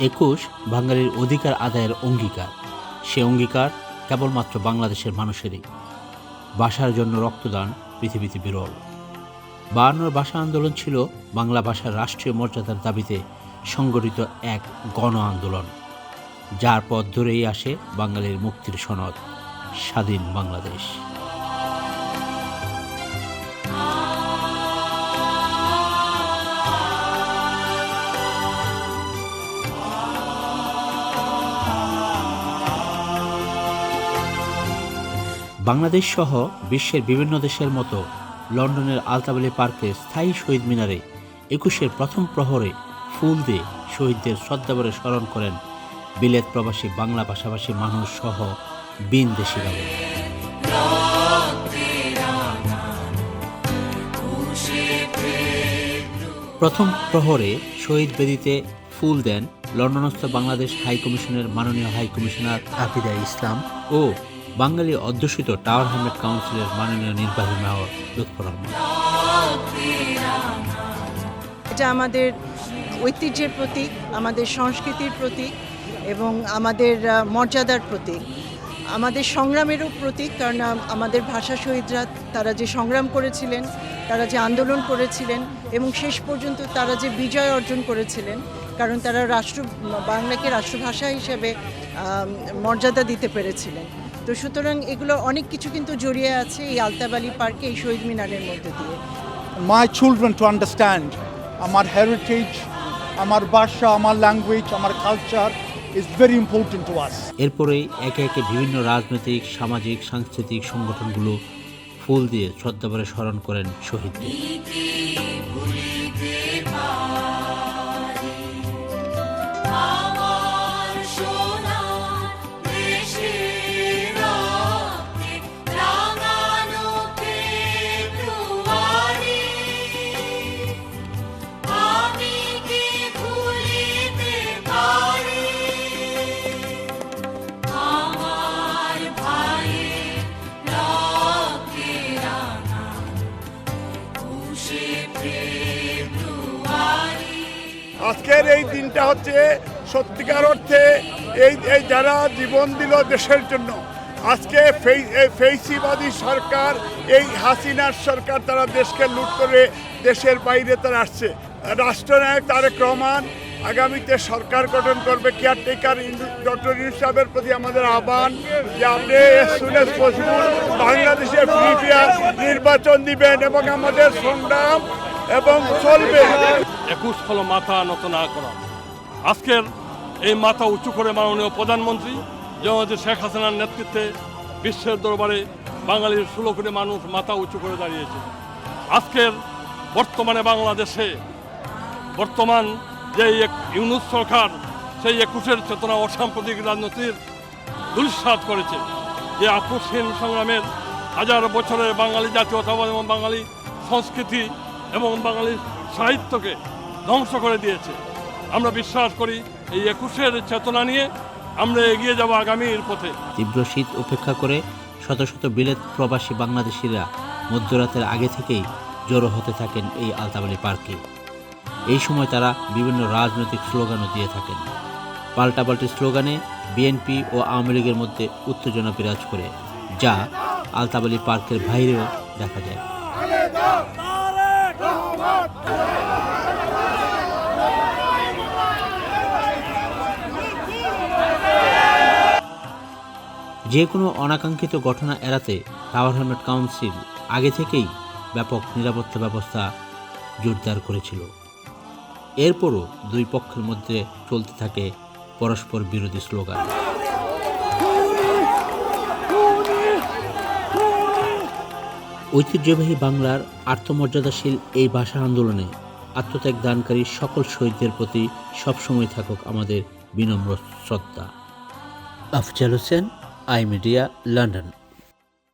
একুশ বাঙালির অধিকার আদায়ের অঙ্গীকার। সে অঙ্গীকার কেবলমাত্র বাংলাদেশের মানুষেরই। ভাষার জন্য রক্তদান পৃথিবীতে বিরল। বায়ান্নর ভাষা আন্দোলন ছিল বাংলা ভাষার রাষ্ট্রীয় মর্যাদার দাবিতে সংগঠিত এক গণ আন্দোলন। যার পথ ধরেই আসে বাঙালির মুক্তির সনদ, স্বাধীন বাংলাদেশ। বাংলাদেশ সহ বিশ্বের বিভিন্ন দেশের মতো লন্ডনের আলতাবালি পার্কে স্থায়ী শহীদ মিনারে একুশের প্রথম প্রহরে ফুল দিয়ে শহীদদের শ্রদ্ধাভরে স্মরণ করেন বিলেত প্রবাসী বাংলা ভাষাভাষী মানুষ সহ বিন দেশিরাও প্রথম প্রহরে শহীদ বেদিতে ফুল দেন লন্ডনস্থ বাংলাদেশ হাইকমিশনের মাননীয় হাই কমিশনার আফিদা ইসলাম ও বাঙালি অধ্যুষিত টাওয়ার হ্যামলেট কাউন্সিলের মাননীয় নির্বাহী মেয়র লুৎফর রহমান। এটা আমাদের ঐতিহ্যের প্রতীক, আমাদের সংস্কৃতির প্রতীক এবং আমাদের মর্যাদার প্রতীক। আমাদের সংগ্রামেরও প্রতীক, কারণ আমাদের ভাষা শহীদরা তারা যে সংগ্রাম করেছিলেন, তারা যে আন্দোলন করেছিলেন এবং শেষ পর্যন্ত তারা যে বিজয় অর্জন করেছিলেন, কারণ তারা রাষ্ট্র বাংলাকে রাষ্ট্রভাষা হিসেবে মর্যাদা দিতে পেরেছিলেন। তো সুতরাং এগুলো অনেক কিছু কিন্তু জড়িয়ে আছে এই আলতাবালি পার্কে এই শহীদ মিনারের মধ্যে দিয়ে মাই চিলড্রেন টু আন্ডারস্ট্যান্ড আমার heritage, আমার ভাষা, আমার ল্যাঙ্গুয়েজ, আমার culture is very important to us. এরপরেই একে একে বিভিন্ন রাজনৈতিক সামাজিক সাংস্কৃতিক সংগঠনগুলো ফুল দিয়ে শ্রদ্ধাভরে স্মরণ করেন শহীদদের আজকের এই দিনটা হচ্ছে সত্যিকার অর্থে এই এই যারা জীবন দিল দেশের জন্য, আজকে ফেইসিবাদী সরকার, এই হাসিনার সরকার তারা দেশকে লুট করে দেশের বাইরে তারা আসছে। রাষ্ট্রনায়ক তারেক রহমান আগামীতে সরকার গঠন করবে, কেয়ারটেকার ডক্টর ইউনুস প্রতি আমাদের আহ্বান যে আপনি সুনেস পসিবল বাংলাদেশে ফ্রি নির্বাচন দিবেন এবং আমাদের সংগ্রাম এবং চলবে। একুশ হলো মাথা নত না করা আজকের এই মাথা উঁচু করে মাননীয় প্রধানমন্ত্রী জননেত্রী শেখ হাসিনার নেতৃত্বে বিশ্বের দরবারে বাঙালির ষোলো কোটি মানুষ মাথা উঁচু করে দাঁড়িয়েছে। আজকের বর্তমানে বাংলাদেশে বর্তমান যে ইউনুস সরকার, সেই একুশের চেতনা অসাম্প্রতিক রাজনীতির দুঃসাত করেছে যে আপোষহীন সংগ্রামের হাজার বছরের বাঙালি জাতীয়তাবাদ এবং বাঙালি সংস্কৃতি এবং বাঙালির সাহিত্যকে ধ্বংস করে দিয়েছে। আমরা বিশ্বাস করি এই একুশের চেতনা নিয়ে আমরা এগিয়ে যাব আগামীর পথে। তীব্র শীত উপেক্ষা করে শত শত বিলেত প্রবাসী বাংলাদেশিরা মধ্যরাতের আগে থেকেই জড়ো হতে থাকেন এই আলতাবালি পার্কে। এই সময় তারা বিভিন্ন রাজনৈতিক স্লোগানও দিয়ে থাকেন। পাল্টাপাল্টি স্লোগানে বিএনপি ও আওয়ামী লীগের মধ্যে উত্তেজনা বিরাজ করে যা আলতাবালি পার্কের বাইরেও দেখা যায়। যে কোনো অনাকাঙ্ক্ষিত ঘটনা এড়াতে টাওয়ার হেলমেট কাউন্সিল আগে থেকেই ব্যাপক নিরাপত্তা ব্যবস্থা জোরদার করেছিল। এরপরও দুই পক্ষের মধ্যে চলতে থাকে পরস্পর বিরোধী স্লোগান। ঐতিহ্যবাহী বাংলার আত্মমর্যাদাশীল এই ভাষা আন্দোলনে আত্মত্যাগ দানকারী সকল শহীদদের প্রতি সবসময় থাকুক আমাদের বিনম্র শ্রদ্ধা। Afzal Hossain, I media, London.